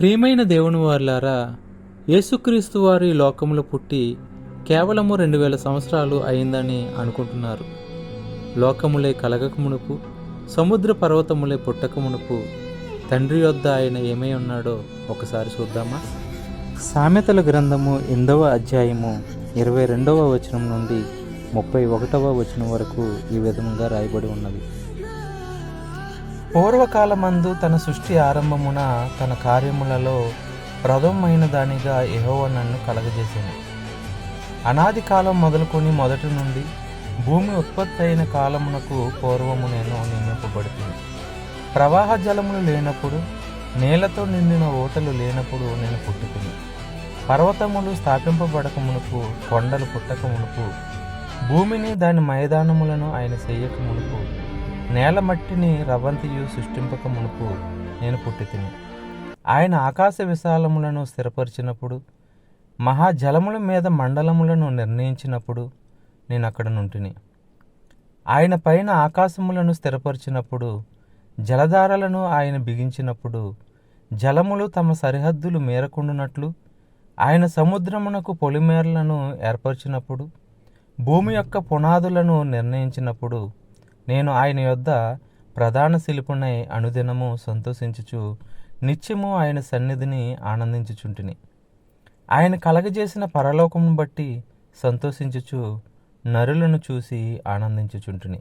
ప్రియమైన దేవుని వారులారా యేసుక్రీస్తు వారు ఈ పుట్టి కేవలము రెండు వేల సంవత్సరాలు అయిందని అనుకుంటున్నారు. లోకములే కలగక మునుపు సముద్ర పర్వతములే పుట్టక మునుపు తండ్రి యొద్ద ఆయన ఏమై ఉన్నాడో ఒకసారి చూద్దామా? సామెతల గ్రంథము ఎనిమిదవ అధ్యాయము ఇరవై రెండవ వచనం నుండి ముప్పై ఒకటవ వచనం వరకు ఈ విధంగా రాయబడి ఉన్నది. పూర్వకాలమందు తన సృష్టి ఆరంభమున తన కార్యములలో ప్రథమమైన దానిగా ఎహోవ నన్ను కలగజేసింది అనాది కాలం మొదలుకొని మొదటి నుండి భూమి ఉత్పత్తి అయిన కాలమునకు పూర్వము నేను నియమింపబడుతుంది ప్రవాహ జలములు లేనప్పుడు నేలతో నిండిన ఓటలు లేనప్పుడు నేను పుట్టుకుని పర్వతములు స్థాపింపబడక మునుపు కొండలు పుట్టక మునుపు భూమిని దాని మైదానములను ఆయన చేయక మునుపు నేల మట్టిని రవంతియు సృష్టింపక మునుపు నేను పుట్టితిని. ఆయన ఆకాశ విశాలములను స్థిరపరిచినప్పుడు మహాజలముల మీద మండలములను నిర్ణయించినప్పుడు నేను అక్కడ నుంటిని. ఆయన పైన ఆకాశములను స్థిరపరిచినప్పుడు జలధారలను ఆయన బిగించినప్పుడు జలములు తమ సరిహద్దులు మేరకుండునట్లు ఆయన సముద్రమునకు పొలిమేరలను ఏర్పరిచినప్పుడు భూమి యొక్క పునాదులను నిర్ణయించినప్పుడు నేను ఆయన యొద్ద ప్రధాన శిల్పునై అనుదినము సంతోషించుచు నిత్యము ఆయన సన్నిధిని ఆనందించుచుంటిని. ఆయన కలగజేసిన పరలోకమును బట్టి సంతోషించుచు నరులను చూసి ఆనందించుచుంటిని.